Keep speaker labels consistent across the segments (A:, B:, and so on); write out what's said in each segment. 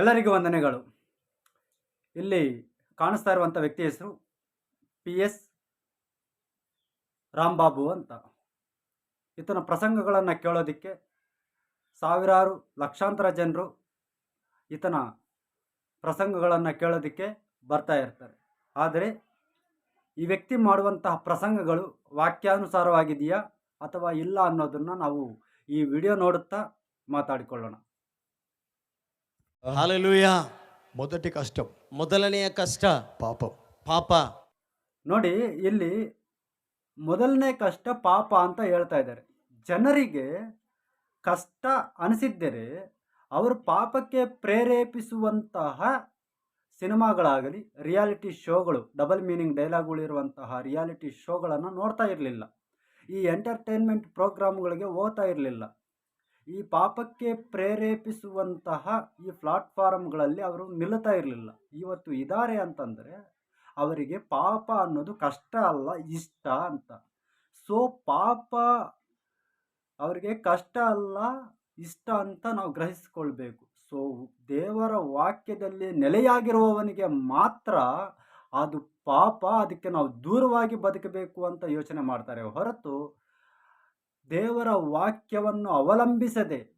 A: ಎಲ್ಲರಿಗೂ ವಂದನೆಗಳು. ಇಲ್ಲಿ ಕಾಣಿಸ್ತಾ ಇರುವಂಥ ವ್ಯಕ್ತಿ ಹೆಸರು ಪಿ ಎಸ್ ರಾಂಬಾಬು ಅಂತ. ಈತನ ಪ್ರಸಂಗಗಳನ್ನು ಕೇಳೋದಕ್ಕೆ ಸಾವಿರಾರು ಲಕ್ಷಾಂತರ ಜನರು ಈತನ ಪ್ರಸಂಗಗಳನ್ನು ಕೇಳೋದಕ್ಕೆ ಬರ್ತಾ ಇರ್ತಾರೆ. ಆದರೆ ಈ ವ್ಯಕ್ತಿ ಮಾಡುವಂತಹ ಪ್ರಸಂಗಗಳು ವಾಕ್ಯಾನುಸಾರವಾಗಿದೆಯಾ ಅಥವಾ ಇಲ್ಲ ಅನ್ನೋದನ್ನು ನಾವು ಈ ವಿಡಿಯೋ ನೋಡುತ್ತಾ ಮಾತಾಡಿಕೊಳ್ಳೋಣ.
B: ಹಾಲೆಲೂಯ
C: మొదటి కష్టం
B: ಮೊದಲನೆಯ ಕಷ್ಟ
C: పాపం
B: ಪಾಪ
A: ನೋಡಿ ಇಲ್ಲಿ ಮೊದಲನೇ ಕಷ್ಟ ಪಾಪ ಅಂತ ಹೇಳ್ತಾ ಇದ್ದಾರೆ ಜನರಿಗೆ ಕಷ್ಟ ಅನಿಸಿದ್ದರೆ ಅವರು ಪಾಪಕ್ಕೆ ಪ್ರೇರೇಪಿಸುವಂತಹ ಸಿನಿಮಾಗಳಾಗಲಿ ರಿಯಾಲಿಟಿ ಶೋಗಳು ಡಬಲ್ ಮೀನಿಂಗ್ ಡೈಲಾಗ್ಗಳಿರುವಂತಹ ರಿಯಾಲಿಟಿ ಶೋಗಳನ್ನು ನೋಡ್ತಾ ಇರಲಿಲ್ಲ ಈ ಎಂಟರ್ಟೈನ್ಮೆಂಟ್ ಪ್ರೋಗ್ರಾಮ್ಗಳಿಗೆ ಹೋಗ್ತಾ ಇರಲಿಲ್ಲ ಈ ಪಾಪಕ್ಕೆ ಪ್ರೇರೇಪಿಸುವಂತಹ ಈ ಪ್ಲಾಟ್ಫಾರ್ಮ್ಗಳಲ್ಲಿ ಅವರು ನಿಲ್ಲುತ್ತಾ ಇರಲಿಲ್ಲ. ಇವತ್ತು ಇದ್ದಾರೆ ಅಂತಂದರೆ, ಅವರಿಗೆ ಪಾಪ ಅನ್ನೋದು ಕಷ್ಟ ಅಲ್ಲ, ಇಷ್ಟ ಅಂತ. ಸೊ, ಪಾಪ ಅವರಿಗೆ ಕಷ್ಟ ಅಲ್ಲ, ಇಷ್ಟ ಅಂತ ನಾವು ಗ್ರಹಿಸಿಕೊಳ್ಬೇಕು. ಸೊ, ದೇವರ ವಾಕ್ಯದಲ್ಲಿ ನೆಲೆಯಾಗಿರುವವನಿಗೆ ಮಾತ್ರ ಅದು ಪಾಪ, ಅದಕ್ಕೆ ನಾವು ದೂರವಾಗಿ ಬದುಕಬೇಕು ಅಂತ ಯೋಚನೆ ಮಾಡ್ತಾರೆ ಹೊರತು ದೇವರ ವಾಕ್ಯವನ್ನು ಅವಲಂಬಿಸದೆ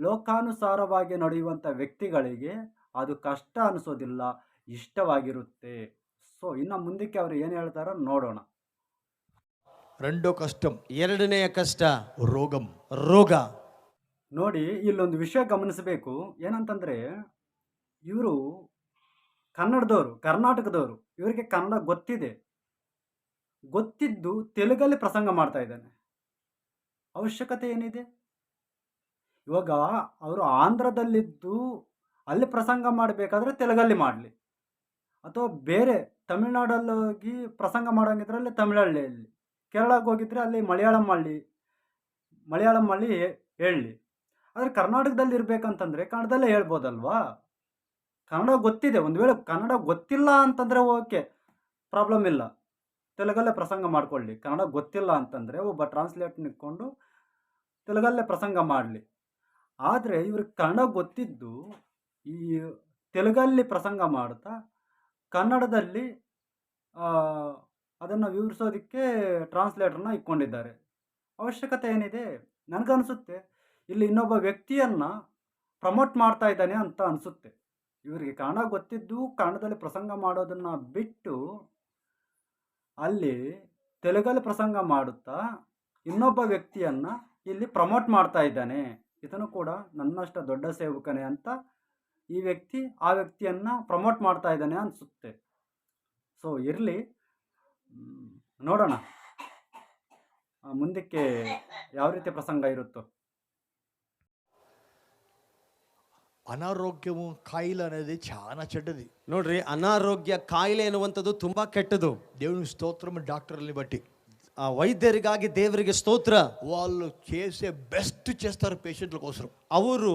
A: ಲೋಕಾನುಸಾರವಾಗಿ ನಡೆಯುವಂಥ ವ್ಯಕ್ತಿಗಳಿಗೆ ಅದು ಕಷ್ಟ ಅನಿಸೋದಿಲ್ಲ ಇಷ್ಟವಾಗಿರುತ್ತೆ. ಸೊ ಇನ್ನು ಮುಂದಕ್ಕೆ ಅವರು ಏನು ಹೇಳ್ತಾರೋ ನೋಡೋಣ.
C: ರೆಂಡು ಕಷ್ಟ
B: ಎರಡನೆಯ ಕಷ್ಟ
C: ರೋಗಂ.
B: ರೋಗ.
A: ನೋಡಿ ಇಲ್ಲೊಂದು ವಿಷಯ ಗಮನಿಸಬೇಕು. ಏನಂತಂದರೆ ಇವರು ಕನ್ನಡದವರು ಕರ್ನಾಟಕದವರು ಇವರಿಗೆ ಕನ್ನಡ ಗೊತ್ತಿದೆ. ಗೊತ್ತಿದ್ದು ತೆಲುಗಲ್ಲಿ ಪ್ರಸಂಗ ಮಾಡ್ತಾ ಇದ್ದಾನೆ. ಅವಶ್ಯಕತೆ ಏನಿದೆ? ಇವಾಗ ಅವರು ಆಂಧ್ರದಲ್ಲಿದ್ದು ಅಲ್ಲಿ ಪ್ರಸಂಗ ಮಾಡಬೇಕಾದ್ರೆ ತೆಲುಗಲ್ಲಿ ಮಾಡಲಿ. ಅಥವಾ ಬೇರೆ ತಮಿಳ್ನಾಡಲ್ಲಿ ಹೋಗಿ ಪ್ರಸಂಗ ಮಾಡೋಂಗಿದ್ರೆ ಅಲ್ಲಿ ತಮಿಳಹಳ್ಳಿಯಲ್ಲಿ. ಕೇರಳಕ್ಕೆ ಹೋಗಿದ್ರೆ ಅಲ್ಲಿ ಮಲಯಾಳಂ ಮಾಡಲಿ ಮಲಯಾಳಂ ಮಾಡಲಿ ಹೇಳಲಿ. ಆದರೆ ಕರ್ನಾಟಕದಲ್ಲಿ ಇರಬೇಕಂತಂದರೆ ಕನ್ನಡದಲ್ಲೇ ಹೇಳ್ಬೋದಲ್ವಾ? ಕನ್ನಡ ಗೊತ್ತಿದೆ. ಒಂದು ವೇಳೆ ಕನ್ನಡ ಗೊತ್ತಿಲ್ಲ ಅಂತಂದರೆ ಓಕೆ, ಪ್ರಾಬ್ಲಮ್ ಇಲ್ಲ. ತೆಲುಗಲ್ಲೇ ಪ್ರಸಂಗ ಮಾಡ್ಕೊಳ್ಳಿ. ಕನ್ನಡ ಗೊತ್ತಿಲ್ಲ ಅಂತಂದರೆ ಒಬ್ಬ ಟ್ರಾನ್ಸ್ಲೇಟ್ ಇಟ್ಕೊಂಡು ತೆಲುಗಲ್ಲೇ ಪ್ರಸಂಗ ಮಾಡಲಿ. ಆದರೆ ಇವ್ರಿಗೆ ಕನ್ನಡ ಗೊತ್ತಿದ್ದು ಈ ತೆಲುಗಲ್ಲಿ ಪ್ರಸಂಗ ಮಾಡ್ತಾ ಕನ್ನಡದಲ್ಲಿ ಅದನ್ನು ವಿವರಿಸೋದಕ್ಕೆ ಟ್ರಾನ್ಸ್ಲೇಟರ್ನ ಇಟ್ಕೊಂಡಿದ್ದಾರೆ. ಅವಶ್ಯಕತೆ ಏನಿದೆ? ನನಗನ್ಸುತ್ತೆ, ಇಲ್ಲಿ ಇನ್ನೊಬ್ಬ ವ್ಯಕ್ತಿಯನ್ನು ಪ್ರಮೋಟ್ ಮಾಡ್ತಾ ಇದ್ದಾನೆ ಅಂತ ಅನಿಸುತ್ತೆ. ಇವರಿಗೆ ಕನ್ನಡ ಗೊತ್ತಿದ್ದು ಕನ್ನಡದಲ್ಲಿ ಪ್ರಸಂಗ ಮಾಡೋದನ್ನು ಬಿಟ್ಟು ಅಲ್ಲಿ ತೆಲುಗಲ್ಲಿ ಪ್ರಸಂಗ ಮಾಡುತ್ತಾ ಇನ್ನೊಬ್ಬ ವ್ಯಕ್ತಿಯನ್ನು ಇಲ್ಲಿ ಪ್ರಮೋಟ್ ಮಾಡ್ತಾ ಇದ್ದಾನೆ. ಇದನ್ನು ಕೂಡ ನನ್ನಷ್ಟ ದೊಡ್ಡ ಸೇವಕನೇ ಅಂತ ಈ ವ್ಯಕ್ತಿ ಆ ವ್ಯಕ್ತಿಯನ್ನು ಪ್ರಮೋಟ್ ಮಾಡ್ತಾ ಇದ್ದಾನೆ ಅನಿಸುತ್ತೆ. ಸೊ ಇರಲಿ. ನೋಡೋಣ. ಮುಂದಕ್ಕೆ ಯಾವ ರೀತಿ ಪ್ರಸಂಗ ಇರುತ್ತೋ.
C: అనారోగ్యము కాయిల అనేది చాలా చెడ్డది
B: ನೋಡ್ರಿ ಅನಾರೋಗ್ಯ ಕಾಯಿಲೆ ಎನ್ನುವಂಥದ್ದು ತುಂಬಾ ಕೆಟ್ಟದು
C: దేవుని స్తోత్రం డాక్టర్ని బట్టి
B: ಆ ವೈದ್ಯರಿಗಾಗಿ ದೇವರಿಗೆ ಸ್ತೋತ್ರ
C: వాళ్ళు చేసే బెస్ట్ చేస్తారు పేషెంట్ల కోసం
B: ಅವರು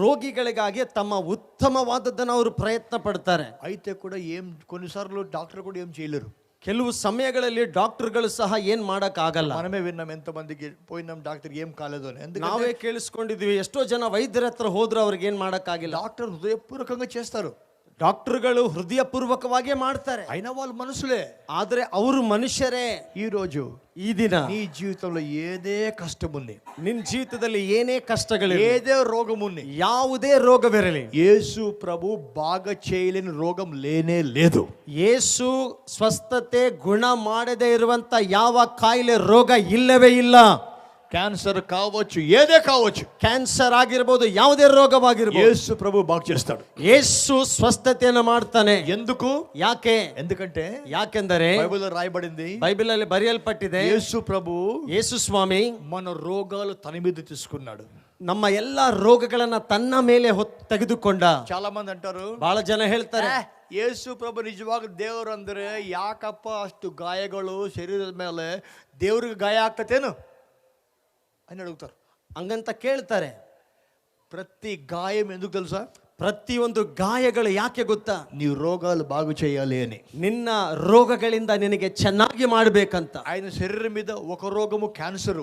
B: ರೋಗಿಗಳಿಗಾಗಿ ತಮ್ಮ ಉತ್ತಮವಾದದ್ದನ್ನು ಅವರು ಪ್ರಯತ್ನ ಪಡ್ತಾರೆ
C: అయితే కూడా ఏం కొన్నిసార్లు డాక్టర్ కూడా ఏం చేయలేరు
B: ಕೆಲವು ಸಮಯಗಳಲ್ಲಿ ಡಾಕ್ಟರ್ಗಳು ಸಹ ಏನ್ ಮಾಡಕ್ ಆಗಲ್ಲ
C: మనమే విన్నాం ఎంతమందికి పోయినాం డాక్టర్ ఏం కాలేదు అని ఎందుకంటే
B: ನಾವೇ ಕೇಳಿಸ್ಕೊಂಡಿದ್ವಿ ಎಷ್ಟೋ ಜನ ವೈದ್ಯರ ಹತ್ರ ಹೋದ್ರು ಅವ್ರಿಗೆ ಏನ್ ಮಾಡಕ್ ಆಗಿಲ್ಲ
C: డాక్టర్ హృదయపూర్వకంగా చేస్తారు
B: ಡಾಕ್ಟರ್ಗಳು ಹೃದಯ ಪೂರ್ವಕವಾಗೇ ಮಾಡ್ತಾರೆ
C: అయినా వాళ్ళు మనుషులే
B: ಆದ್ರೆ ಅವರು ಮನುಷ್ಯರೇ
C: ఈ రోజు
B: ಈ ದಿನ
C: నీ జీవితంలో ఏదే కష్టం ఉంది
B: ನಿನ್ ಜೀವಿತದಲ್ಲಿ ಏನೇ ಕಷ್ಟಗಳಿವೆ
C: ఏదే రోగం ఉంది
B: ಯಾವುದೇ ರೋಗವಿರಲಿ
C: యేసు ప్రభు బాగా చేయలేని రోగం లేనే లేదు
B: ಯೇಸು ಸ್ವಸ್ಥತೆ ಗುಣ ಮಾಡದೇ ಇರುವಂತ ಯಾವ ಕಾಯಿಲೆ ರೋಗ ಇಲ್ಲವೇ ಇಲ್ಲ
C: క్యాన్సర్ కావచ్చు ఏదే కావచ్చు
B: ಕ್ಯಾನ್ಸರ್ ಆಗಿರ್ಬೋದು ಯಾವುದೇ ರೋಗವಾಗಿರ್ಬೋದು
C: యేసు ప్రభు బాగు చేస్తాడు
B: ಯೇಸು ಸ್ವಸ್ಥತೆಯನ್ನು ಮಾಡ್ತಾನೆ
C: ఎందుకు
B: ಯಾಕೆ
C: ఎందుకంటే
B: ಯಾಕೆಂದರೆ
C: బైబిల్లో రాయబడింది
B: ಬೈಬಲ್ ಅಲ್ಲಿ ಬರೆಯಲ್ಪಟ್ಟಿದೆ
C: యేసు ప్రభు
B: ಯೇಸು ಸ್ವಾಮಿ
C: మన రోగాలు తన మీద తీసుకున్నాడు
B: ನಮ್ಮ ಎಲ್ಲ ರೋಗಗಳನ್ನ ತನ್ನ ಮೇಲೆ ಹೊತ್ ತೆಗೆದುಕೊಂಡ
C: చాలా మంది అంటారు
B: ಬಹಳ ಜನ ಹೇಳ್ತಾರೆ
C: "ಏ, ಯೇಸು ಪ್ರಭು ನಿಜವಾಗ ದೇವರು ಅಂದ್ರೆ ಯಾಕಪ್ಪ ಅಷ್ಟು ಗಾಯಗಳು ಶರೀರದ ಮೇಲೆ ದೇವ್ರಿಗೆ ಗಾಯ ಆಗ್ತತೇನು అని అడుగుతారు
B: ಹಂಗಂತ ಕೇಳ್ತಾರೆ
C: ప్రతి గాయం ఎందుకు తెలుసా
B: ಪ್ರತಿಯೊಂದು ಗಾಯಗಳು ಯಾಕೆ ಗೊತ್ತಾ
C: నీ రోగాలు బాగు చేయాలి అని
B: ನಿನ್ನ ರೋಗಗಳಿಂದ ನಿನಗೆ ಚೆನ್ನಾಗಿ ಮಾಡಬೇಕಂತ
C: ఆయన శరీరం మీద ఒక రోగము క్యాన్సర్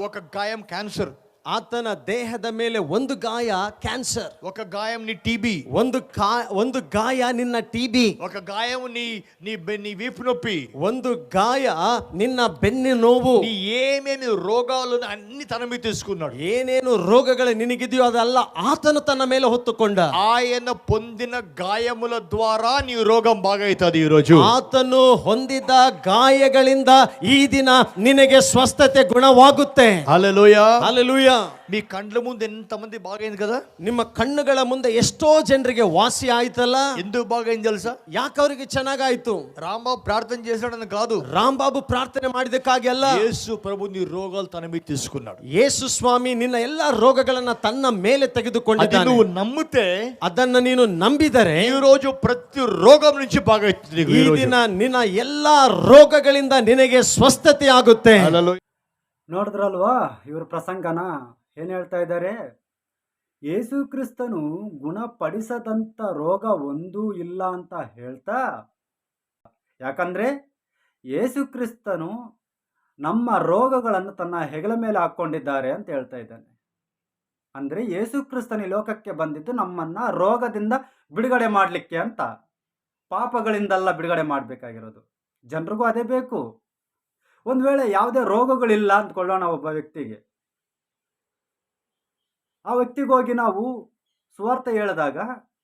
C: ఒక గాయం క్యాన్సర్
B: ಆತನ ದೇಹದ ಮೇಲೆ ಒಂದು ಗಾಯ ಕ್ಯಾನ್ಸರ್
C: ఒక గాయం నీ టీబీ
B: ಒಂದು ಕಾ ಒಂದು ಗಾಯ ನಿನ್ನ ಟಿ ಬಿ
C: ఒక గాయం నీ నీ బె- నీ వీపు నొప్పి
B: ಒಂದು ಗಾಯ ನಿನ್ನ ಬೆನ್ನು ನೋವು
C: నీ ఏమేమి రోగాలు అన్ని తన మీద తీసుకున్నాడు
B: ಏನೇನು ರೋಗಗಳು ನಿನಗಿದೆಯೋ ಅದೆಲ್ಲ ಆತನು ತನ್ನ ಮೇಲೆ ಹೊತ್ತುಕೊಂಡ
C: ఆయన పొందిన గాయముల ద్వారా నీ రోగం బాగైతుంది ఈ రోజు
B: ಆತನು ಹೊಂದಿದ ಗಾಯಗಳಿಂದ ಈ ದಿನ ನಿನಗೆ ಸ್ವಸ್ಥತೆ ಗುಣವಾಗುತ್ತೆ
C: హల్లెలూయా
B: ಅಲ್ಲೆಲೂಯ
C: మీ కండ్ల ముందు ఎంతమంది బాగైంది కదా
B: ನಿಮ್ಮ ಕಣ್ಣುಗಳ ಮುಂದೆ ಎಷ್ಟೋ ಜನರಿಗೆ ವಾಸಿ ಆಯ್ತಲ್ಲ
C: ఎందుకు బాగైంది తెలుసా
B: ಯಾಕೆ ಅವರಿಗೆ ಚೆನ್ನಾಗಾಯ್ತು
C: రాంబాబు ప్రార్థన చేశాడని కాదు
B: ರಾಂಬಾಬು ಪ್ರಾರ್ಥನೆ ಮಾಡಿದಕ್ಕಾಗಿ ಅಲ್ಲ
C: యేసు ప్రభు నీ రోగాలు తన మీద తీసుకున్నాడు
B: ಯೇಸು ಸ್ವಾಮಿ ನಿನ್ನ ಎಲ್ಲಾ ರೋಗಗಳನ್ನ ತನ್ನ ಮೇಲೆ
C: అది
B: ತೆಗೆದುಕೊಂಡಿದ್ದಾನೆ
C: నువ్వు నమ్మితే
B: ಅದನ್ನ ನೀನು ನಂಬಿದರೆ
C: ఈ రోజు ప్రతి రోగం నుంచి బాగైతుంది నీకు
B: ಈ
C: ఈ రోజు.
B: ದಿನ ನಿನ್ನ ಎಲ್ಲಾ ರೋಗಗಳಿಂದ ನಿನಗೆ ಸ್ವಸ್ಥತೆ ಆಗುತ್ತೆ
C: హల్లెలూయా.
A: ನೋಡಿದ್ರಲ್ವಾ ಇವ್ರ ಪ್ರಸಂಗನ? ಏನು ಹೇಳ್ತಾ ಇದ್ದಾರೆ? ಯೇಸು ಕ್ರಿಸ್ತನು ಗುಣಪಡಿಸದಂಥ ರೋಗ ಒಂದೂ ಇಲ್ಲ ಅಂತ ಹೇಳ್ತಾ? ಯಾಕಂದ್ರೆ ಯೇಸು ಕ್ರಿಸ್ತನು ನಮ್ಮ ರೋಗಗಳನ್ನು ತನ್ನ ಹೆಗಲ ಮೇಲೆ ಹಾಕ್ಕೊಂಡಿದ್ದಾರೆ ಅಂತ ಹೇಳ್ತಾ ಇದ್ದಾನೆ. ಅಂದರೆ ಯೇಸು ಕ್ರಿಸ್ತನ ಲೋಕಕ್ಕೆ ಬಂದಿದ್ದು ನಮ್ಮನ್ನ ರೋಗದಿಂದ ಬಿಡುಗಡೆ ಮಾಡಲಿಕ್ಕೆ ಅಂತ, ಪಾಪಗಳಿಂದಲ್ಲ ಬಿಡುಗಡೆ ಮಾಡಬೇಕಾಗಿರೋದು. ಜನರಿಗೂ ಅದೇ ಬೇಕು. ಒಂದು ವೇಳೆ ಯಾವುದೇ ರೋಗಗಳಿಲ್ಲ ಅಂದ್ಕೊಳ್ಳೋಣ ಒಬ್ಬ ವ್ಯಕ್ತಿಗೆ. ಆ ವ್ಯಕ್ತಿಗೋಗಿ ನಾವು ಸುವಾರ್ಥ ಹೇಳಿದಾಗ,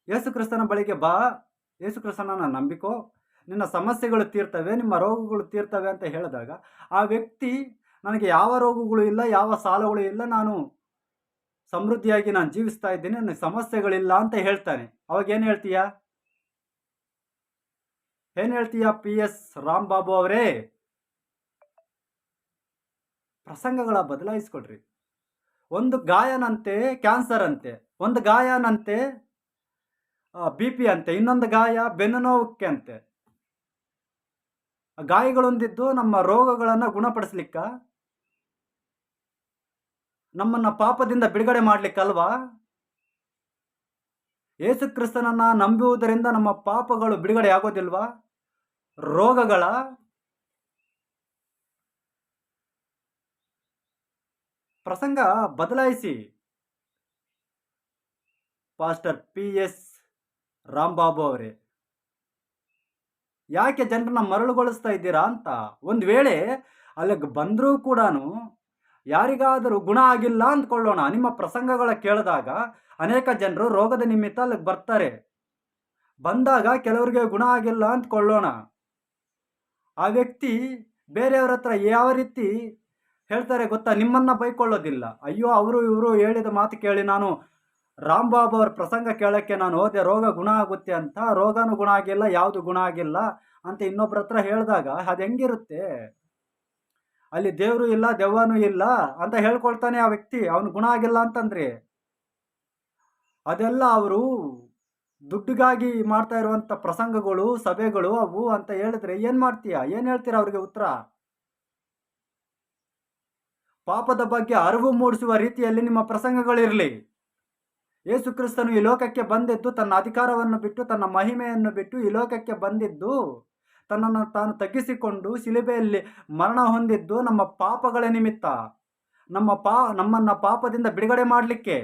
A: ಯೇಸು ಕ್ರಿಸ್ತನ ಬಳಿಗೆ ಬಾ, ಯೇಸು ಕ್ರಿಸ್ತನನ್ನ ನಂಬಿಕೋ, ನಿನ್ನ ಸಮಸ್ಯೆಗಳು ತೀರ್ತವೆ, ನಿಮ್ಮ ರೋಗಗಳು ತೀರ್ತವೆ ಅಂತ ಹೇಳಿದಾಗ, ಆ ವ್ಯಕ್ತಿ, ನನಗೆ ಯಾವ ರೋಗಗಳು ಇಲ್ಲ, ಯಾವ ಸಾಲಗಳು ಇಲ್ಲ, ನಾನು ಸಮೃದ್ಧಿಯಾಗಿ ನಾನು ಜೀವಿಸ್ತಾ ಇದ್ದೀನಿ, ನನಗೆ ಸಮಸ್ಯೆಗಳಿಲ್ಲ ಅಂತ ಹೇಳ್ತಾನೆ. ಅವಾಗ ಏನು ಹೇಳ್ತೀಯಾ? ಏನು ಹೇಳ್ತೀಯಾ ಪಿ ಎಸ್ ರಾಮ್ ಬಾಬು ಅವರೇ? ಪ್ರಸಂಗಗಳ ಬದಲಾಯಿಸ್ಕೊಡ್ರಿ. ಒಂದು ಗಾಯನಂತೆ ಕ್ಯಾನ್ಸರ್ ಅಂತೆ, ಒಂದು ಗಾಯನಂತೆ ಬಿ ಪಿ ಅಂತೆ, ಇನ್ನೊಂದು ಗಾಯ ಬೆನ್ನು ನೋವಕ್ಕೆ ಅಂತೆ ಗಾಯಗಳೊಂದಿದ್ದು ನಮ್ಮ ರೋಗಗಳನ್ನು ಗುಣಪಡಿಸ್ಲಿಕ್ಕ? ನಮ್ಮನ್ನ ಪಾಪದಿಂದ ಬಿಡುಗಡೆ ಮಾಡ್ಲಿಕ್ಕಲ್ವಾ? ಯೇಸು ಕ್ರಿಸ್ತನನ್ನ ನಂಬುವುದರಿಂದ ನಮ್ಮ ಪಾಪಗಳು ಬಿಡುಗಡೆ ಆಗೋದಿಲ್ವಾ? ರೋಗಗಳ ಪ್ರಸಂಗ ಬದಲಾಯಿಸಿ. ಪಾಸ್ಟರ್ ಪಿ ಎಸ್ ರಾಂಬಾಬು ಅವರೇ, ಯಾಕೆ ಜನರನ್ನ ಮರಳುಗೊಳಿಸ್ತಾ ಇದ್ದೀರಾ ಅಂತ ಒಂದು ವೇಳೆ ಅಲ್ಲಿಗೆ ಬಂದರೂ ಕೂಡ ಯಾರಿಗಾದರೂ ಗುಣ ಆಗಿಲ್ಲ ಅಂದ್ಕೊಳ್ಳೋಣ ನಿಮ್ಮ ಪ್ರಸಂಗಗಳ ಕೇಳಿದಾಗ ಅನೇಕ ಜನರು ರೋಗದ ನಿಮಿತ್ತ ಅಲ್ಲಿಗೆ ಬರ್ತಾರೆ. ಬಂದಾಗ ಕೆಲವರಿಗೆ ಗುಣ ಆಗಿಲ್ಲ ಅಂದ್ಕೊಳ್ಳೋಣ. ಆ ವ್ಯಕ್ತಿ ಬೇರೆಯವರ ಹತ್ರ ಯಾವ ರೀತಿ ಹೇಳ್ತಾರೆ, ಗೊತ್ತಾ? ನಿಮ್ಮನ್ನ ಬೈಕೊಳ್ಳೋದಿಲ್ಲ. ಅಯ್ಯೋ, ಅವರು ಇವರು ಹೇಳಿದ ಮಾತು ಕೇಳಿ ನಾನು ರಾಮ್ಬಾಬು ಅವ್ರ ಪ್ರಸಂಗ ಕೇಳೋಕ್ಕೆ ನಾನು ಹೋದೆ. ರೋಗ ಗುಣ ಆಗುತ್ತೆ ಅಂತ. ರೋಗನೂ ಗುಣ ಆಗಿಲ್ಲ, ಯಾವುದು ಗುಣ ಆಗಿಲ್ಲ ಅಂತ ಇನ್ನೊಬ್ರ ಹತ್ರ ಹೇಳಿದಾಗ, ಅದು ಹೆಂಗಿರುತ್ತೆ? ಅಲ್ಲಿ ದೇವರು ಇಲ್ಲ, ದೆವ್ವನೂ ಇಲ್ಲ ಅಂತ ಹೇಳ್ಕೊಳ್ತಾನೆ ಆ ವ್ಯಕ್ತಿ. ಅವನು ಗುಣ ಆಗಿಲ್ಲ ಅಂತಂದ್ರೆ? ಅದೆಲ್ಲ ಅವರು ದುಡ್ಡಿಗಾಗಿ ಮಾಡ್ತಾ ಇರುವಂತ ಪ್ರಸಂಗಗಳು, ಸಭೆಗಳು, ಅವು ಅಂತ ಹೇಳಿದ್ರೆ ಏನು ಮಾಡ್ತೀಯಾ? ಏನು ಹೇಳ್ತೀರಾ ಅವ್ರಿಗೆ ಉತ್ತರ? ಪಾಪದ ಬಗ್ಗೆ ಅರಿವು ಮೂಡಿಸುವ ರೀತಿಯಲ್ಲಿ ನಿಮ್ಮ ಪ್ರಸಂಗಗಳಿರಲಿ. ಯೇಸು ಕ್ರಿಸ್ತನು ಈ ಲೋಕಕ್ಕೆ ಬಂದಿದ್ದು ತನ್ನ ಅಧಿಕಾರವನ್ನು ಬಿಟ್ಟು ತನ್ನ ಮಹಿಮೆಯನ್ನು ಬಿಟ್ಟು ಈ ಲೋಕಕ್ಕೆ ಬಂದಿದ್ದು, ತನ್ನನ್ನು ತಾನು ತಗ್ಗಿಸಿಕೊಂಡು ಶಿಲುಬೆಯಲ್ಲಿ ಮರಣ ಹೊಂದಿದ್ದು ನಮ್ಮ ಪಾಪಗಳ ನಿಮಿತ್ತ. ನಮ್ಮ ಪಾ, ನಮ್ಮನ್ನು ಪಾಪದಿಂದ ಬಿಡುಗಡೆ ಮಾಡಲಿಕ್ಕೆ.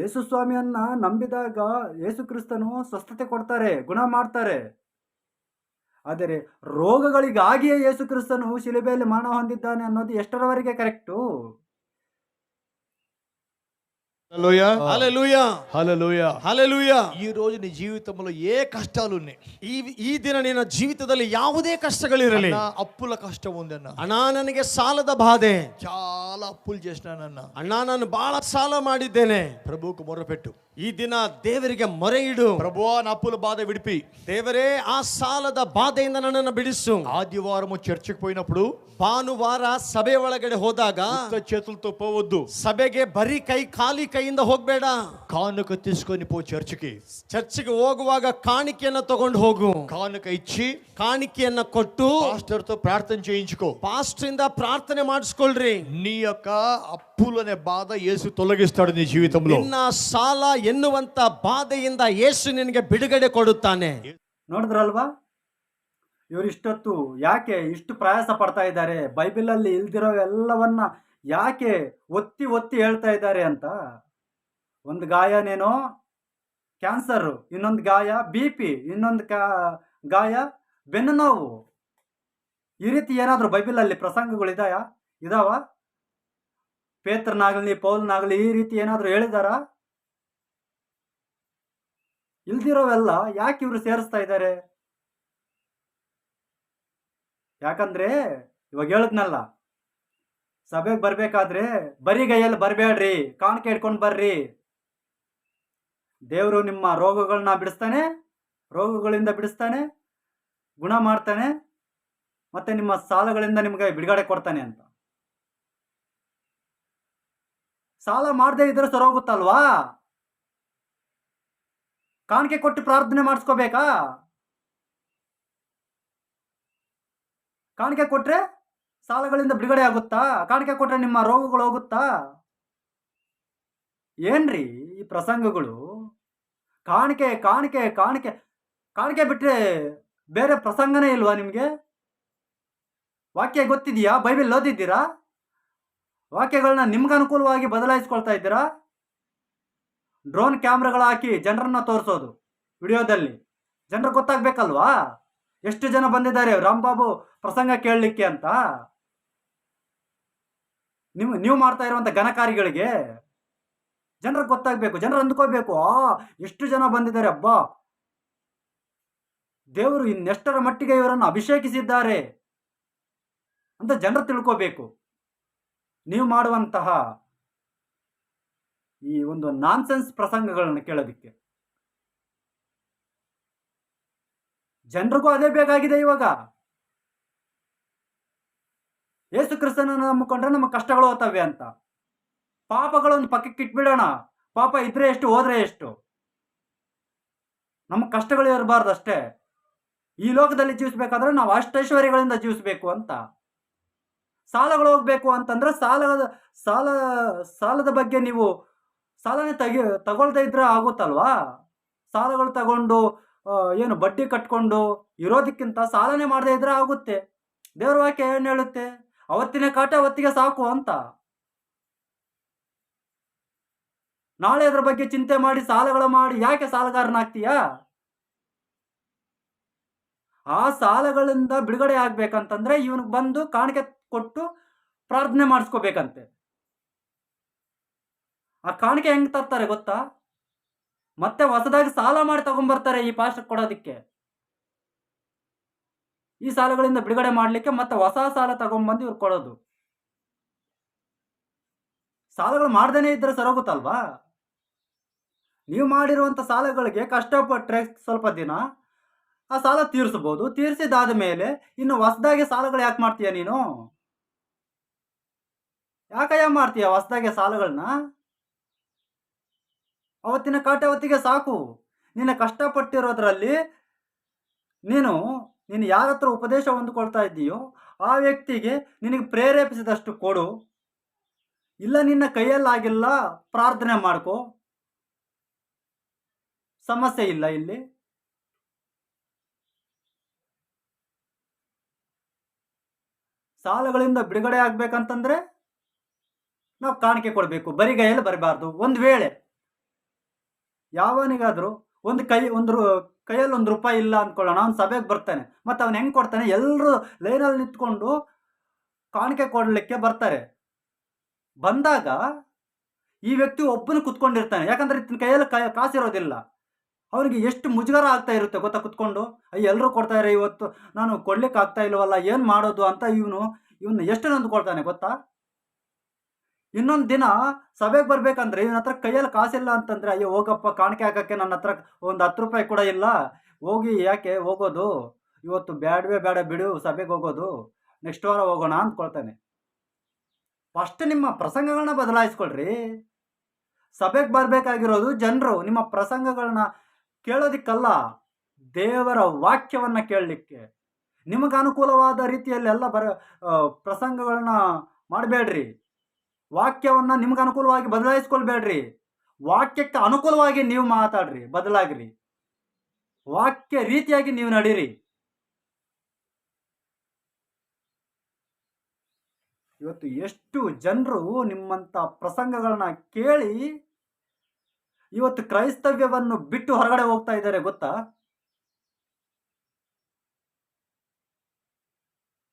A: ಯೇಸು ಸ್ವಾಮಿಯನ್ನ ನಂಬಿದಾಗ ಯೇಸು ಕ್ರಿಸ್ತನು ಸ್ವಸ್ಥತೆ ಕೊಡ್ತಾರೆ, ಗುಣ ಮಾಡ್ತಾರೆ. ಆದರೆ ರೋಗಗಳಿಗಾಗಿಯೇ ಯೇಸು ಕ್ರಿಸ್ತನು ಶಿಲುಬೆಯಲ್ಲಿ ಮರಣ ಹೊಂದಿದ್ದಾನೆ ಅನ್ನೋದು ಎಷ್ಟರವರೆಗೆ ಕರೆಕ್ಟು?
C: ఈ రోజు నీ జీవితంలో ఏ కష్టాలు ఉన్నాయి
B: ಈ ಈ ದಿನ ನಿನ್ನ ಜೀವಿತದಲ್ಲಿ ಯಾವುದೇ ಕಷ್ಟಗಳಿರಲಿ
C: అన్నా, అప్పుల కష్టం ఉందన్న
B: ಅಣ್ಣ ನನಗೆ ಸಾಲದ ಬಾಧೆ
C: చాలా అప్పులు చేసినానన్న
B: ಅಣ್ಣ ನಾನು ಬಹಳ ಸಾಲ ಮಾಡಿದ್ದೇನೆ
C: ప్రభువుకు మొరపెట్టు
B: ಈ ದಿನ ದೇವರಿಗೆ ಮೊರೆ ಇಡು
C: ప్రభువా నా అప్పుల బాధ విడిపి
B: ದೇವರೇ ಆ ಸಾಲದ ಬಾಧೆಯಿಂದ ನನ್ನನ್ನು ಬಿಡಿಸು
C: ఆదివారము చర్చికి పోయినప్పుడు
B: ಭಾನುವಾರ ಸಭೆ ಒಳಗಡೆ ಹೋದಾಗ
C: ఉత్త చేతులతో పోవద్దు
B: ಸಭೆಗೆ ಬರೀ ಕೈ ಖಾಲಿ ಕೈಯಿಂದ ಹೋಗ್ಬೇಡ
C: కానుక తీసుకొని పో చర్చికి
B: ಚರ್ಚ್ಗೆ ಹೋಗುವಾಗ ಕಾಣಿಕೆಯನ್ನ ತಗೊಂಡು ಹೋಗು
C: కానుక ఇచ్చి
B: ಕಾಣಿಕೆಯನ್ನ ಕೊಟ್ಟು
C: పాస్టర్ తో ప్రార్థన చేయించుకో
B: ಪಾಸ್ಟರ್ ಇಂದ ಪ್ರಾರ್ಥನೆ ಮಾಡಿಸ್ಕೊಳ್ರಿ
C: నీ యొక్క అప్పులనే బాధ యేసు తొలగిస్తాడు నీ జీవితంలో
B: ನಿನ್ನ ಸಾಲ ಎನ್ನುವಂತ ಬಾಧೆಯಿಂದ ಯೇಸು ನಿನಗೆ ಬಿಡುಗಡೆ ಕೊಡುತ್ತಾನೆ
A: ನೋಡಿದ್ರಲ್ವಾ ಇವರು ಇಷ್ಟೊತ್ತು ಯಾಕೆ ಇಷ್ಟು ಪ್ರಯಾಸ ಪಡ್ತಾ ಇದ್ದಾರೆ ಬೈಬಲಲ್ಲಿ ಇಲ್ದಿರೋ ಎಲ್ಲವನ್ನ ಯಾಕೆ ಒತ್ತಿ ಒತ್ತಿ ಹೇಳ್ತಾ ಇದ್ದಾರೆ ಅಂತ ಒಂದು ಗಾಯನೇನೋ ಕ್ಯಾನ್ಸರು ಇನ್ನೊಂದು ಗಾಯ ಬಿ ಪಿ ಇನ್ನೊಂದು ಕಾ, ಗಾಯ ಬೆನ್ನು ನೋವು. ಈ ರೀತಿ ಏನಾದರೂ ಬೈಬಲಲ್ಲಿ ಪ್ರಸಂಗಗಳಿದಾಯ ಇದಾವ? ಪೇತ್ರನಾಗಲಿ, ಪೌಲ್ನಾಗಲಿ ಈ ರೀತಿ ಏನಾದರೂ ಹೇಳಿದಾರ? ಇಲ್ದಿರೋವೆಲ್ಲ ಯಾಕೆ ಇವರು ಸೇರಿಸ್ತಾ ಇದ್ದಾರೆ ಯಾಕಂದ್ರೆ ಇವಾಗ ಹೇಳದ್ನಲ್ಲ, ಸಭೆಗೆ ಬರ್ಬೇಕಾದ್ರೆ ಬರೀ ಗೈಯಲ್ಲಿ ಬರಬೇಡ್ರಿ, ಕಾಣಿಕೆ ಇಟ್ಕೊಂಡು ಬರ್ರಿ. ದೇವರು ನಿಮ್ಮ ರೋಗಗಳನ್ನ ಬಿಡಿಸ್ತಾನೆ, ರೋಗಗಳಿಂದ ಬಿಡಿಸ್ತಾನೆ, ಗುಣ ಮಾಡ್ತಾನೆ, ಮತ್ತೆ ನಿಮ್ಮ ಸಾಲಗಳಿಂದ ನಿಮಗೆ ಬಿಡುಗಡೆ ಕೊಡ್ತಾನೆ ಅಂತ. ಸಾಲ ಮಾಡದೇ ಇದ್ರೆ ಸರೋಗುತ್ತಲ್ವಾ? ಕಾಣಿಕೆ ಕೊಟ್ಟು ಪ್ರಾರ್ಥನೆ ಮಾಡಿಸ್ಕೋಬೇಕಾ? ಕಾಣಿಕೆ ಕೊಟ್ಟರೆ ಸಾಲಗಳಿಂದ ಬಿಡುಗಡೆ ಆಗುತ್ತಾ? ಕಾಣಿಕೆ ಕೊಟ್ಟರೆ ನಿಮ್ಮ ರೋಗಗಳು ಹೋಗುತ್ತಾ? ಏನ್ರಿ ಈ ಪ್ರಸಂಗಗಳು? ಕಾಣಿಕೆ ಕಾಣಿಕೆ ಕಾಣಿಕೆ ಕಾಣಿಕೆ ಬಿಟ್ಟರೆ ಬೇರೆ ಪ್ರಸಂಗನೇ ಇಲ್ವಾ ನಿಮಗೆ? ವಾಕ್ಯ ಗೊತ್ತಿದೆಯಾ? ಬೈಬಲ್ ಓದಿದ್ದೀರಾ? ವಾಕ್ಯಗಳನ್ನ ನಿಮ್ಗೆ ಅನುಕೂಲವಾಗಿ ಬದಲಾಯಿಸ್ಕೊಳ್ತಾ ಇದ್ದೀರಾ? ಡ್ರೋನ್ ಕ್ಯಾಮ್ರಾಗಳು ಹಾಕಿ ಜನರನ್ನ ತೋರಿಸೋದು ವಿಡಿಯೋದಲ್ಲಿ. ಜನರು ಗೊತ್ತಾಗ್ಬೇಕಲ್ವಾ? ಎಷ್ಟು ಜನ ಬಂದಿದ್ದಾರೆ ರಾಮ್ಬಾಬು ಪ್ರಸಂಗ ಕೇಳಲಿಕ್ಕೆ ಅಂತ? ನೀವು ನೀವು ಮಾಡ್ತಾ ಇರುವಂತ ಘನಕಾರಿಗಳಿಗೆ ಜನರಿಗೆ ಗೊತ್ತಾಗಬೇಕು, ಜನರು ಅಂದ್ಕೋಬೇಕು ಆ, ಎಷ್ಟು ಜನ ಬಂದಿದ್ದಾರೆ, ಅಬ್ಬಾ. ದೇವರು ಇನ್ನೆಷ್ಟರ ಮಟ್ಟಿಗೆ ಇವರನ್ನು ಅಭಿಷೇಕಿಸಿದ್ದಾರೆ ಅಂತ ಜನರು ತಿಳ್ಕೋಬೇಕು ನೀವು ಮಾಡುವಂತಹ ಈ ಒಂದು ನಾನ್ಸೆನ್ಸ್ ಪ್ರಸಂಗಗಳನ್ನು ಕೇಳೋದಿಕ್ಕೆ. ಜನರಿಗೂ ಅದೇ ಬೇಕಾಗಿದೆ ಇವಾಗ. ಯೇಸು ಕ್ರಿಸ್ತನನ್ನು ನಂಬಿಕೊಂಡ್ರೆ ನಮ್ಮ ಕಷ್ಟಗಳು ಹೋಗ್ತವೆ ಅಂತ. ಪಾಪಗಳೊಂದು ಪಕ್ಕಕ್ಕೆ ಇಟ್ಬಿಡೋಣ. ಪಾಪ ಇದ್ರೆ ಎಷ್ಟು, ಹೋದ್ರೆ ಎಷ್ಟು? ನಮ್ಮ ಕಷ್ಟಗಳು ಇರಬಾರ್ದು ಅಷ್ಟೇ. ಈ ಲೋಕದಲ್ಲಿ ಜೀವಿಸ್ಬೇಕಾದ್ರೆ ನಾವು ಅಷ್ಟೈಶ್ವರ್ಯಗಳಿಂದ ಜೀವಿಸ್ಬೇಕು ಅಂತ. ಸಾಲಗಳು ಹೋಗ್ಬೇಕು ಅಂತಂದ್ರೆ ಸಾಲದ, ಸಾಲ, ಸಾಲದ ಬಗ್ಗೆ ನೀವು ಸಾಲನೇ ತೆಗಿ, ತಗೊಳ್ದೇ ಇದ್ರೆ ಆಗುತ್ತಲ್ವಾ? ಸಾಲಗಳು ತಗೊಂಡು ಏನು ಬಡ್ಡಿ ಕಟ್ಕೊಂಡು ಇರೋದಕ್ಕಿಂತ ಸಾಲನೆ ಮಾಡದೇ ಇದ್ರೆ ಆಗುತ್ತೆ. ದೇವ್ರ ವಾಕ್ಯ ಏನು ಹೇಳುತ್ತೆ? ಅವತ್ತಿನ ಕಾಟ ಅವತ್ತಿಗೆ ಸಾಕು ಅಂತ. ನಾಳೆ ಅದ್ರ ಬಗ್ಗೆ ಚಿಂತೆ ಮಾಡಿ, ಸಾಲಗಳು ಮಾಡಿ ಯಾಕೆ ಸಾಲಗಾರನಾಗ್ತೀಯಾ? ಆ ಸಾಲಗಳಿಂದ ಬಿಡುಗಡೆ ಆಗ್ಬೇಕಂತಂದ್ರೆ ಇವನಿಗೆ ಬಂದು ಕಾಣಿಕೆ ಕೊಟ್ಟು ಪ್ರಾರ್ಥನೆ ಮಾಡಿಸ್ಕೋಬೇಕಂತೆ. ಆ ಕಾಣಿಕೆ ಹೆಂಗ್ ತರ್ತಾರೆ ಗೊತ್ತಾ? ಮತ್ತೆ ಹೊಸದಾಗಿ ಸಾಲ ಮಾಡಿ ತಗೊಂಡ್ಬರ್ತಾರೆ ಈ ಪಾಸ್ಟ್ ಕೊಡೋದಕ್ಕೆ. ಈ ಸಾಲಗಳಿಂದ ಬಿಡುಗಡೆ ಮಾಡಲಿಕ್ಕೆ ಮತ್ತೆ ಹೊಸ ಸಾಲ ತಗೊಂಡ್ಬಂದು ಇವ್ರು ಕೊಡೋದು. ಸಾಲಗಳು ಮಾಡ್ದೇನೆ ಇದ್ರೆ ಸರೋಗುತ್ತಲ್ವಾ ನೀವು ಮಾಡಿರುವಂಥ ಸಾಲಗಳಿಗೆ ಕಷ್ಟಪಟ್ಟರೆ ಸ್ವಲ್ಪ ದಿನ, ಆ ಸಾಲ ತೀರಿಸ್ಬೋದು ತೀರಿಸಿದಾದ ಮೇಲೆ ಇನ್ನು ಹೊಸದಾಗಿ ಸಾಲಗಳು ಯಾಕೆ ಮಾಡ್ತೀಯ ನೀನು? ಯಾಕಯ್ಯ ಮಾಡ್ತೀಯ ಹೊಸದಾಗಿ ಸಾಲಗಳನ್ನ ಅವತ್ತಿನ ಕಾಟ ಅವತ್ತಿಗೆ ಸಾಕು. ನಿನ್ನ ಕಷ್ಟಪಟ್ಟಿರೋದ್ರಲ್ಲಿ ನೀನು ನೀನು ಯಾರ ಹತ್ರ ಉಪದೇಶ ಹೊಂದ್ಕೊಳ್ತಾ ಇದ್ದೀಯೋ, ಆ ವ್ಯಕ್ತಿಗೆ ನಿನಗೆ ಪ್ರೇರೇಪಿಸಿದಷ್ಟು ಕೊಡು. ಇಲ್ಲ ನಿನ್ನ ಕೈಯಲ್ಲಾಗಿಲ್ಲ, ಪ್ರಾರ್ಥನೆ ಮಾಡ್ಕೋ. ಸಮಸ್ಯೆ ಇಲ್ಲ ಇಲ್ಲಿ. ಸಾಲಗಳಿಂದ ಬಿಡುಗಡೆ ಆಗ್ಬೇಕಂತಂದ್ರೆ ನಾವು ಕಾಣಿಕೆ ಕೊಡಬೇಕು, ಬರಿಗೈಯಲ್ಲಿ ಬರಬಾರ್ದು. ಒಂದು ವೇಳೆ ಯಾವನಿಗಾದರೂ ಒಂದು ಕೈ, ಒಂದು ಕೈಯಲ್ಲಿ ಒಂದು ರೂಪಾಯಿ ಇಲ್ಲ ಅಂದ್ಕೊಳ್ಳೋಣ, ಅವ್ನು ಸಭೆಗೆ ಬರ್ತಾನೆ, ಮತ್ತೆ ಅವನು ಹೆಂಗೆ ಕೊಡ್ತಾನೆ ಎಲ್ಲರೂ ಲೈನಲ್ಲಿ ನಿಂತ್ಕೊಂಡು ಕಾಣಿಕೆ ಕೊಡಲಿಕ್ಕೆ ಬರ್ತಾರೆ. ಬಂದಾಗ ಈ ವ್ಯಕ್ತಿ ಒಬ್ಬನು ಕುತ್ಕೊಂಡಿರ್ತಾನೆ, ಯಾಕಂದ್ರೆ ಇತ್ತಿನ ಕೈಯಲ್ಲಿ ಕೈ, ಕಾಸಿರೋದಿಲ್ಲ. ಅವನಿಗೆ ಎಷ್ಟು ಮುಜುಗರ ಆಗ್ತಾ ಇರುತ್ತೆ ಗೊತ್ತಾ ಕುತ್ಕೊಂಡು? ಅಯ್ಯ ಎಲ್ಲರೂ ಕೊಡ್ತಾರೆ ಇವತ್ತು. ನಾನು ಕೊಡ್ಲಿಕ್ಕೆ ಆಗ್ತಾ ಇಲ್ಲವಲ್ಲ, ಏನು ಮಾಡೋದು ಅಂತ ಇವನು ಇವನು ಎಷ್ಟು ನೊಂದ್ಕೊಳ್ತಾನೆ ಗೊತ್ತಾ? ಇನ್ನೊಂದು ದಿನ ಸಭೆಗೆ ಬರಬೇಕಂದ್ರೆ ಇವನ ಹತ್ರ ಕೈಯಲ್ಲಿ ಕಾಸಿಲ್ಲ ಅಂತಂದ್ರೆ, ಅಯ್ಯೋ, ಹೋಗಪ್ಪ, ಕಾಣಿಕೆ ಹಾಕಕ್ಕೆ ನನ್ನ ಹತ್ರ ಒಂದು ಹತ್ತು ರೂಪಾಯಿ ಕೂಡ ಇಲ್ಲ. ಹೋಗಿ ಯಾಕೆ ಹೋಗೋದು? ಇವತ್ತು ಬೇಡವೇ ಬೇಡ ಬಿಡು, ಸಭೆಗೆ ಹೋಗೋದು. ನೆಕ್ಸ್ಟ್ ವಾರ ಹೋಗೋಣ ಅಂದ್ಕೊಳ್ತಾನೆ. ಫಸ್ಟ್ ನಿಮ್ಮ ಪ್ರಸಂಗಗಳನ್ನ ಬದಲಾಯಿಸ್ಕೊಳ್ರಿ. ಸಭೆಗೆ ಬರಬೇಕಾಗಿರೋದು ಜನರು, ನಿಮ್ಮ ಪ್ರಸಂಗಗಳನ್ನ ಕೇಳೋದಿಕ್ಕಲ್ಲ. ದೇವರ ವಾಕ್ಯವನ್ನು ಕೇಳಲಿಕ್ಕೆ. ನಿಮಗೆ ಅನುಕೂಲವಾದ ರೀತಿಯಲ್ಲಿ ಎಲ್ಲ ಬರ ಪ್ರಸಂಗಗಳನ್ನ ಮಾಡಬೇಡ್ರಿ. ವಾಕ್ಯವನ್ನು ನಿಮ್ಗೆ ಅನುಕೂಲವಾಗಿ ಬದಲಾಯಿಸ್ಕೊಳ್ಬೇಡ್ರಿ. ವಾಕ್ಯಕ್ಕೆ ಅನುಕೂಲವಾಗಿ ನೀವು ಮಾತಾಡ್ರಿ, ಬದಲಾಗ್ರಿ. ವಾಕ್ಯ ರೀತಿಯಾಗಿ ನೀವು ನಡೀರಿ. ಇವತ್ತು ಎಷ್ಟು ಜನರು ನಿಮ್ಮಂಥ ಪ್ರಸಂಗಗಳನ್ನ ಕೇಳಿ ಇವತ್ತು ಕ್ರೈಸ್ತವ್ಯವನ್ನು ಬಿಟ್ಟು ಹೊರಗಡೆ ಹೋಗ್ತಾ ಇದ್ದಾರೆ ಗೊತ್ತಾ?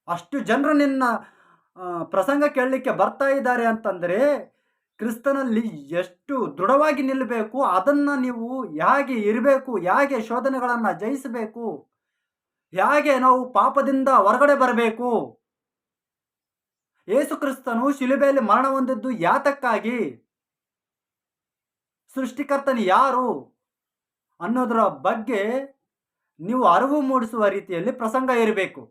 A: ಅಷ್ಟು ಜನರು ನಿನ್ನ ಪ್ರಸಂಗ ಕೇಳಲಿಕ್ಕೆ ಬರ್ತಾ ಇದ್ದಾರೆ ಅಂತಂದರೆ ಕ್ರಿಸ್ತನಲ್ಲಿ ಎಷ್ಟು ದೃಢವಾಗಿ ನಿಲ್ಲಬೇಕು ಅದನ್ನು ನೀವು ಹೇಗೆ ಇರಬೇಕು, ಹೇಗೆ ಶೋಧನೆಗಳನ್ನು ಜಯಿಸಬೇಕು, ಹೇಗೆ ನಾವು ಪಾಪದಿಂದ ಹೊರಗಡೆ ಬರಬೇಕು? ಯೇಸು ಕ್ರಿಸ್ತನು ಶಿಲುಬೆಯಲ್ಲಿ ಮರಣ ಹೊಂದಿದ್ದು ಯಾತಕ್ಕಾಗಿ? ಸೃಷ್ಟಿಕರ್ತನು ಯಾರು ಅನ್ನೋದರ ಬಗ್ಗೆ ನೀವು ಅರಿವು ಮೂಡಿಸುವ ರೀತಿಯಲ್ಲಿ ಪ್ರಸಂಗ ಇರಬೇಕು.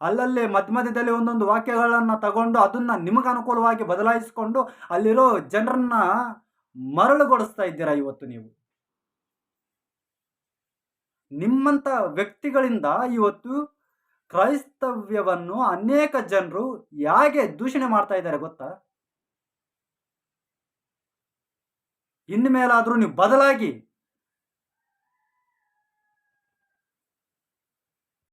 A: ಅಲ್ಲಲ್ಲಿ ಮಧ್ಯ ಮಧ್ಯದಲ್ಲಿ ಒಂದೊಂದು ವಾಕ್ಯಗಳನ್ನು ತಗೊಂಡು ಅದನ್ನು ನಿಮಗೆ ಅನುಕೂಲವಾಗಿ ಬದಲಾಯಿಸಿಕೊಂಡು ಅಲ್ಲಿರೋ ಜನರನ್ನ ಮರಳುಗೊಳಿಸ್ತಾ ಇದ್ದೀರಾ ಇವತ್ತು ನೀವು? ನಿಮ್ಮಂಥ ವ್ಯಕ್ತಿಗಳಿಂದ ಇವತ್ತು ಕ್ರೈಸ್ತವ್ಯವನ್ನು ಅನೇಕ ಜನರು ಹೇಗೆ ದೂಷಣೆ ಮಾಡ್ತಾ ಇದ್ದಾರೆ ಗೊತ್ತಾ? ಇನ್ನು ಮೇಲಾದರೂ ನೀವು ಬದಲಾಗಿ